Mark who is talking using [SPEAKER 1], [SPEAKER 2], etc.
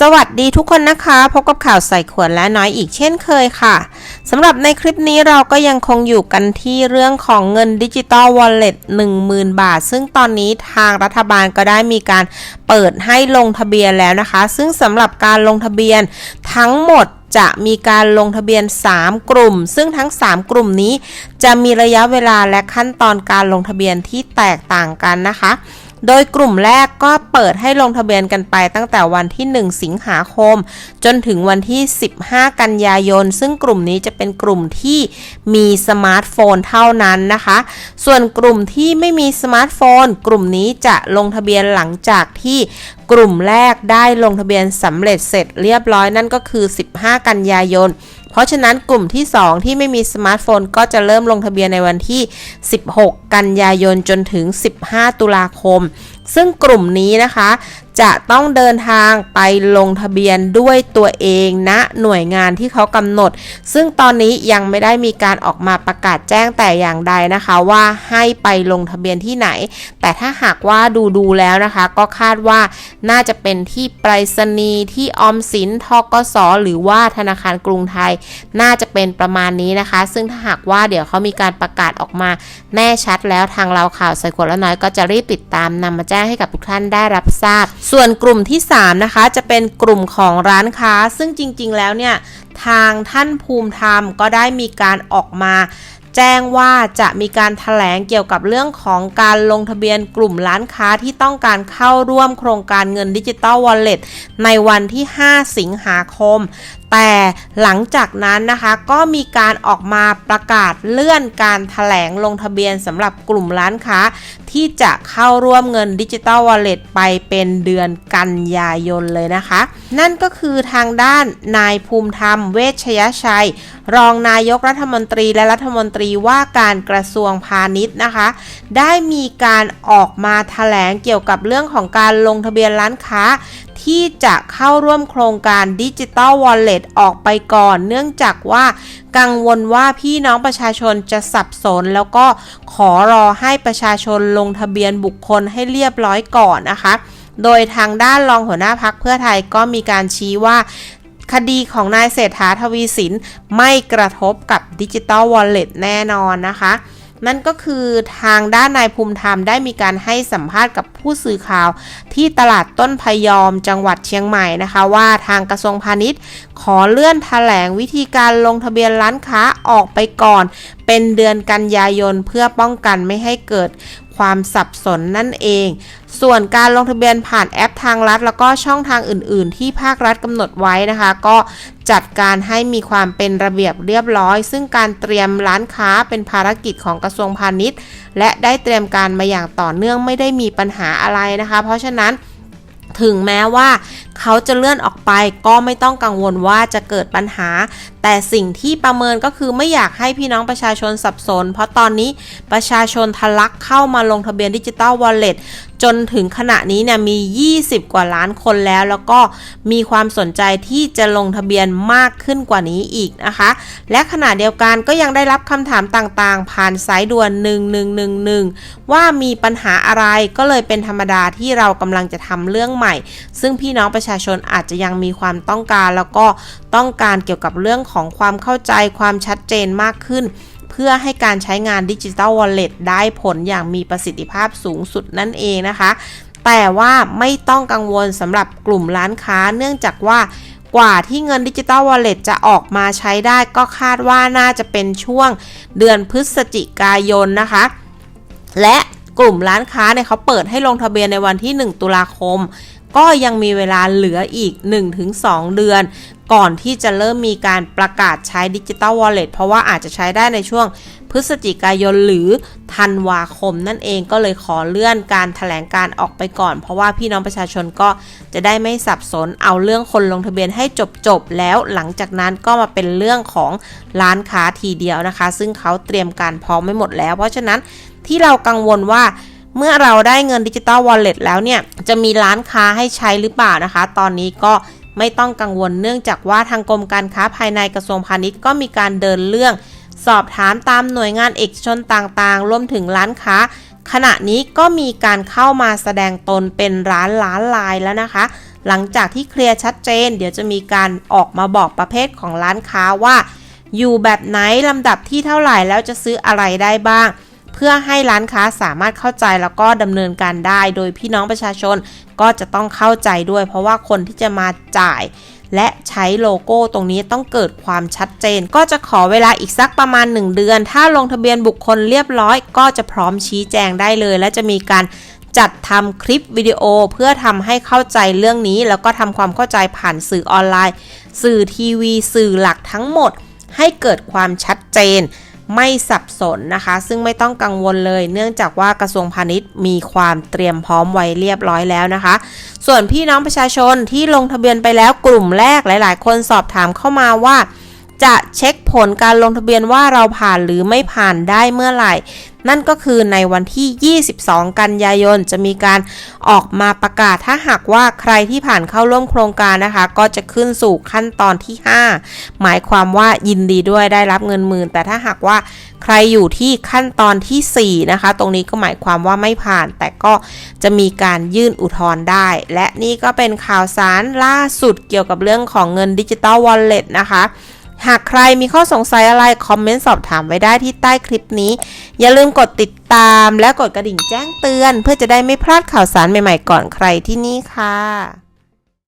[SPEAKER 1] สวัสดีทุกคนนะคะ พบกับข่าวใส่ขวดและน้อยอีกเช่นเคยค่ะสำหรับในคลิปนี้เราก็ยังคงอยู่กันที่เรื่องของเงินดิจิตอลวอลเล็ต10,000 บาท ซึ่งตอนนี้ทางรัฐบาลก็ได้มีการเปิดให้ลงทะเบียนแล้วนะคะ ซึ่งสำหรับการลงทะเบียนทั้งหมดจะมีการลงทะเบียน 3 กลุ่ม ซึ่งทั้ง 3 กลุ่มนี้ จะมีระยะเวลาและขั้นตอนการลงทะเบียนที่แตกต่างกันนะคะ โดยกลุ่มแรกก็เปิดให้ลงทะเบียนกันไปตั้งแต่วันที่ 1 สิงหาคม จนถึงวันที่ 15 กันยายน ซึ่งกลุ่มนี้จะเป็นกลุ่มที่มีสมาร์ทโฟนเท่านั้นนะคะ ส่วนกลุ่มที่ไม่มีสมาร์ทโฟน กลุ่มนี้จะลงทะเบียนหลังจากที่กลุ่มแรกได้ลงทะเบียนสำเร็จเสร็จเรียบร้อยนั่นก็คือ 15 กันยายน เพราะฉะนั้นกลุ่มที่ 2 ที่ไม่มีสมาร์ทโฟนก็จะเริ่มลงทะเบียนในวันที่ 16 กันยายนจนถึง 15 ตุลาคม ซึ่งกลุ่มนี้นะคะจะต้องเดินทางไปลงทะเบียนด้วยตัวเองณนะหน่วยงานที่เขากำหนด ซึ่งตอนนี้ยังไม่ได้มีการออกมาประกาศแจ้งแต่อย่างใดนะคะว่าให้ไปลงทะเบียนที่ไหน แต่ถ้าหากว่าดูดูแล้วนะคะ ก็คาดว่าน่าจะเป็นที่ไปรษณีย์ที่ออมสินทกสหรือว่าธนาคารกรุงไทย น่าจะเป็นประมาณนี้นะคะ ซึ่งถ้าหากว่าเดี๋ยวเขามีการประกาศออกมาแน่ชัดแล้วทางเราข่าวใส่ขวดละน้อยก็จะรีบติดตามนำมาแจ้งให้กับทุกท่านได้รับทราบส่วนกลุ่มที่ 3 นะคะ จะเป็นกลุ่มของร้านค้า ซึ่งจริงๆ แล้วเนี่ย ทางท่านภูมิธรรมก็ได้มีการออกมา แจ้งว่าจะมีการถแถลงเกี่ยวกับเรื่องของการลงทะเบียนกลุ่มร้านค้าที่ต้องการเข้าร่วมโครงการเงินดิจิตอลวอลเล็ตในวันที่ 5 สิงหาคม แต่หลังจากนั้นนะคะก็มีการออกมาประกาศเลื่อนการถแถลงลงทะเบียนสำหรับกลุ่มร้านค้า ที่จะเข้าร่วมเงินดิจิตอลวอลเล็ตไปเป็นเดือนกันยายนเลยนะคะ นั่นก็คือทางด้านนายภูมิธรรมเวชยชัย รองนายกรัฐมนตรีและรัฐมนตรีว่าการกระทรวงพาณิชย์นะคะ ได้มีการออกมาแถลงเกี่ยวกับเรื่องของการลงทะเบียนร้านค้า ที่จะเข้าร่วมโครงการดิจิ t a ลวอลเล็ตออกไปก่อน เนื่องจากว่ากังวลว่าพี่น้องประชาชนจะสับสน แล้วก็ขอรอให้ประชาชนลงทะเบียนบุคคลให้เรียบร้อยก่อนนะคะ โดยทางด้านรองหัวหน้าพักเพื่อไทยก็มีการชี้ว่าคดีของนายเศรษฐาทวีสิน ไม่กระทบกับดิจิ t a ลวอลเล็ตแน่นอนนะคะ นั่นก็คือทางด้านนายภูมิธรรมได้มีการให้สัมภาษณ์กับผู้สื่อข่าว ที่ตลาดต้นพยอมจังหวัดเชียงใหม่นะคะ ว่าทางกระทรวงพาณิชย์ ขอเลื่อนแถลงวิธีการลงทะเบียนร้านค้าออกไปก่อน เป็นเดือนกันยายนเพื่อป้องกันไม่ให้เกิด ความสับสนนั่นเอง ส่วนการลงทะเบียนผ่านแอปทางรัฐ แล้วก็ช่องทางอื่น ๆ ที่ภาครัฐกำหนดไว้นะคะ ก็จัดการให้มีความเป็นระเบียบเรียบร้อย ซึ่งการเตรียมร้านค้าเป็นภารกิจของกระทรวงพาณิชย์ และได้เตรียมการมาอย่างต่อเนื่องไม่ได้มีปัญหาอะไรนะคะ เพราะฉะนั้นถึงแม้ว่าเขาจะเลื่อนออกไปก็ไม่ต้องกังวลว่าจะเกิดปัญหา แต่สิ่งที่ประเมินก็คือไม่อยากให้พี่น้องประชาชนสับสน เพราะตอนนี้ประชาชนทะลักเข้ามาลงทะเบียนดิจิตอลวอลเล็ตจนถึงขณะนี้เนี่ยมี 20 กว่าล้านคนแล้ว แล้วก็มีความสนใจที่จะลงทะเบียนมากขึ้นกว่านี้อีกนะคะ และขณะเดียวกันก็ยังได้รับคำถามต่างๆ ผ่านสายด่วน 1111 ว่ามีปัญหาอะไรก็เลยเป็นธรรมดาที่เรากำลังจะทำเรื่องใหม่ ซึ่งพี่น้องประชาชนอาจจะยังมีความต้องการ แล้วก็ต้องการเกี่ยวกับเรื่องของความเข้าใจความชัดเจนมากขึ้น เพื่อให้การใช้งานดิจิ t a ลวอลเล็ตได้ผลอย่างมีประสิทธิภาพสูงสุดนั่นเองนะคะ แต่ว่าไม่ต้องกังวลสำหรับกลุ่มร้านค้าเนื่องจากว่ากว่าที่เงินดิจิ t a ลวอลเล็ตจะออกมาใช้ได้ก็คาดว่าน่าจะเป็นช่วงเดือนพฤศจิกายนนะคะ และกลุ่มร้านค้าเนี่ยเขาเปิดให้ลงทะเบียนในวันที่ 1 ตุลาคม ก็ยังมีเวลาเหลืออีก 1-2 เดือน ก่อนที่จะเริ่มมีการประกาศใช้ดิจิ t a ลวอลเล็ตเพราะว่าอาจจะใช้ได้ในช่วงพฤศจิกายนหรือธันวาคมนั่นเองก็เลยขอเลื่อนการถแถลงการออกไปก่อน เพราะว่าพี่น้องประชาชนก็จะได้ไม่สับสนเอาเรื่องคนลงทะเบียนให้จบๆแล้วหลังจากนั้นก็มาเป็นเรื่องของร้านค้าทีเดียวนะคะ ซึ่งเขาเตรียมการพร้อมไม่หมดแล้ว เพราะฉะนั้นที่เรากังวลว่า เมื่อเราได้เงินดิจิ t a ลวอลเล็ตแล้วเนี่ย จะมีร้านค้าให้ใช้หรือเปล่านะคะ ตอนนี้ก็ไม่ต้องกังวลเนื่องจากว่าทางกรมการค้าภายในกระทรวงพาณิชย์ก็มีการเดินเรื่อง สอบถามตามหน่วยงานเอกชนต่างๆ รวมถึงร้านค้า ขณะนี้ก็มีการเข้ามาแสดงตนเป็นร้านล้านลายแล้วนะคะ หลังจากที่เคลียร์ชัดเจน เดี๋ยวจะมีการออกมาบอกประเภทของร้านค้าว่า อยู่แบบไหนลำดับที่เท่าไหร่แล้วจะซื้ออะไรได้บ้าง พื่อให้ร้านค้าสามารถเข้าใจแล้วก็ดำเนินการได้ โดยพี่น้องประชาชนก็จะต้องเข้าใจด้วย เพราะว่าคนที่จะมาจ่าย และใช้โลโก้ตรงนี้ต้องเกิดความชัดเจน ก็จะขอเวลาอีกสักประมาณ 1 เดือน ถ้าลงทะเบียนบุคคลเรียบร้อย ก็จะพร้อมชี้แจงได้เลย และจะมีการจัดทำคลิปวิดีโอเพื่อทำให้เข้าใจเรื่องนี้ แล้วก็ทำความเข้าใจผ่านสื่อออนไลน์ สื่อทีวี สื่อหลักทั้งหมด ให้เกิดความชัดเจน ไม่สับสนนะคะ ซึ่งไม่ต้องกังวลเลย เนื่องจากว่ากระทรวงพาณิชย์มีความเตรียมพร้อมไว้เรียบร้อยแล้วนะคะ ส่วนพี่น้องประชาชนที่ลงทะเบียนไปแล้วกลุ่มแรกหลาย ๆ คนสอบถามเข้ามาว่า จะเช็คผลการลงทะเบียนว่าเราผ่านหรือไม่ผ่านได้เมื่อไหร่ นั่นก็คือในวันที่ 22 กันยายน จะมีการออกมาประกาศถ้าหากว่าใครที่ผ่านเข้าร่วมโครงการนะคะ ก็จะขึ้นสู่ขั้นตอนที่ 5 หมายความว่ายินดีด้วยได้รับเงินหมื่น แต่ถ้าหากว่าใครอยู่ที่ขั้นตอนทีสี่4 นะคะ ตรงนี้ก็หมายความว่าไม่ผ่าน แต่ก็จะมีการยื่นอุทธรณ์ได้ และนี่ก็เป็นข่าวสารล่าสุดเกี่ยวกับเรื่องของเงินดิจิตอลวอลเล็ตนะคะ หากใครมีข้อสงสัยอะไร คอมเมนต์สอบถามไว้ได้ที่ใต้คลิปนี้ อย่าลืมกดติดตามและกดกระดิ่งแจ้งเตือน เพื่อจะได้ไม่พลาดข่าวสารใหม่ๆก่อนใครที่นี่ค่ะ